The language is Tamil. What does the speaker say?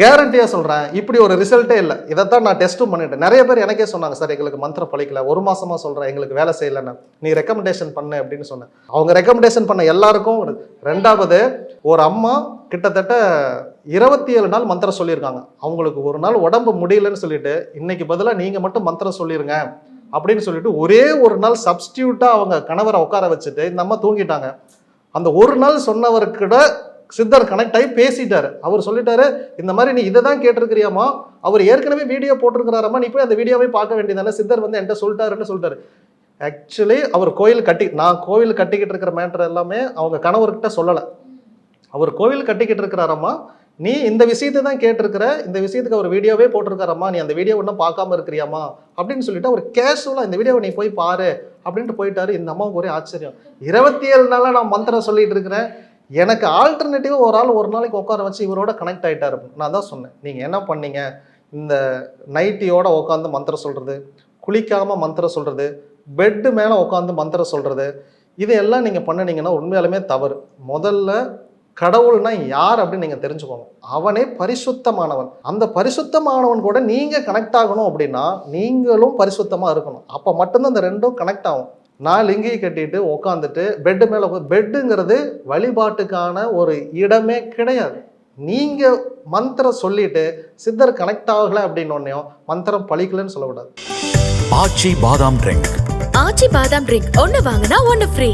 கேரண்டியாக சொல்கிறேன் இப்படி ஒரு ரிசல்ட்டே இல்லை. இதை தான் நான் டெஸ்ட்டும் பண்ணிட்டேன். நிறைய பேர் எனக்கே சொன்னாங்க சார் எங்களுக்கு மந்திரம் பழிக்கல. ஒரு மாதமாக சொல்கிறேன் எங்களுக்கு வேலை செய்யலைன்னு. நீ ரெக்கமெண்டேஷன் பண்ணு அப்படின்னு சொன்னேன். அவங்க ரெக்கமெண்டேஷன் பண்ண எல்லாருக்கும் ஒரு- ரெண்டாவது ஒரு அம்மா கிட்டத்தட்ட இருபத்தி ஏழு நாள் மந்திரம் சொல்லியிருக்காங்க. அவங்களுக்கு ஒரு நாள் உடம்பு முடியலன்னு சொல்லிட்டு இன்னைக்கு பதிலாக நீங்கள் மட்டும் மந்திரம் சொல்லிருங்க அப்படின்னு சொல்லிட்டு ஒரே ஒரு நாள் சப்ஸ்டியூட்டாக அவங்க கணவரை உட்கார வச்சுட்டு இந்த அம்மா தூங்கிட்டாங்க. அந்த ஒரு நாள் சொன்னவர்கிட்ட சித்தர் கனெக்ட் ஆகி பேசிட்டாரு. அவர் சொல்லிட்டாரு இந்த மாதிரி நீ இதை தான் கேட்டிருக்கிறியாமா அவர் ஏற்கனவே வீடியோ போட்டிருக்கிறாரம்மா. நீ போய் அந்த வீடியோவை பார்க்க வேண்டியதானே சித்தர் வந்து என்கிட்ட சொல்லிட்டாருன்னு சொல்லிட்டாரு. ஆக்சுவலி அவர் கோயில் கட்டி நான் கோவில் கட்டிக்கிட்டு இருக்கிற மேட்டர் எல்லாமே அவங்க கணவர்கிட்ட சொல்லலை. அவர் கோவில் கட்டிக்கிட்டு இருக்கிறாரம்மா. நீ இந்த விஷயத்தை தான் கேட்டிருக்கிற. இந்த விஷயத்துக்கு அவர் வீடியோவே போட்டிருக்காரம்மா. நீ அந்த வீடியோ ஒன்றும் பார்க்காம இருக்கிறியாமா அப்படின்னு சொல்லிட்டு அவர் கேஷுவலாக இந்த வீடியோவை நீ போய் பாரு. அப்படின்ட்டு போயிட்டாரு. இந்த அம்மாவுக்கு ஒரே ஆச்சரியம். இருபத்தி ஏழு நாளாக நான் மந்திரம் சொல்லிட்டு இருக்கிறேன். எனக்கு ஆல்டர்னேட்டிவாக ஒரு ஆள் ஒரு நாளைக்கு உட்கார வச்சு இவரோட கனெக்ட் ஆயிட்டாரு. நான் தான் சொன்னேன். நீங்கள் என்ன பண்ணீங்க? இந்த நைட்டியோட உட்காந்து மந்திரம் சொல்கிறது குளிக்காமல் மந்திரம் சொல்கிறது பெட்டு மேலே உட்காந்து மந்திரம் சொல்கிறது இதையெல்லாம் நீங்கள் பண்ணினீங்கன்னா உண்மையாலுமே தவறு. முதல்ல கடவுள்னா யார் அப்படின்னு நீங்கள் தெரிஞ்சுக்கணும். அவனே பரிசுத்தமானவன். அந்த பரிசுத்தமானவன் கூட நீங்கள் கனெக்ட் ஆகணும் அப்படின்னா நீங்களும் பரிசுத்தமாக இருக்கணும். அப்போ மட்டும்தான் இந்த ரெண்டும் கனெக்ட் ஆகும். நான் லிங்கி கட்டிட்டு உட்காந்துட்டு பெட்டு மேலே பெட்டுங்கிறது வழிபாட்டுக்கான ஒரு இடமே கிடையாது. நீங்கள் மந்திரம் சொல்லிட்டு சித்தர் கனெக்ட் ஆகலை அப்படின்னு மந்திரம் பழிக்கலன்னு சொல்லக்கூடாது. ஆச்சி பாதாம் ட்ரிங்க் ஆச்சி பாதாம் ட்ரிங்க் ஒன்னு வாங்கினா ஒன்னு ஃப்ரீ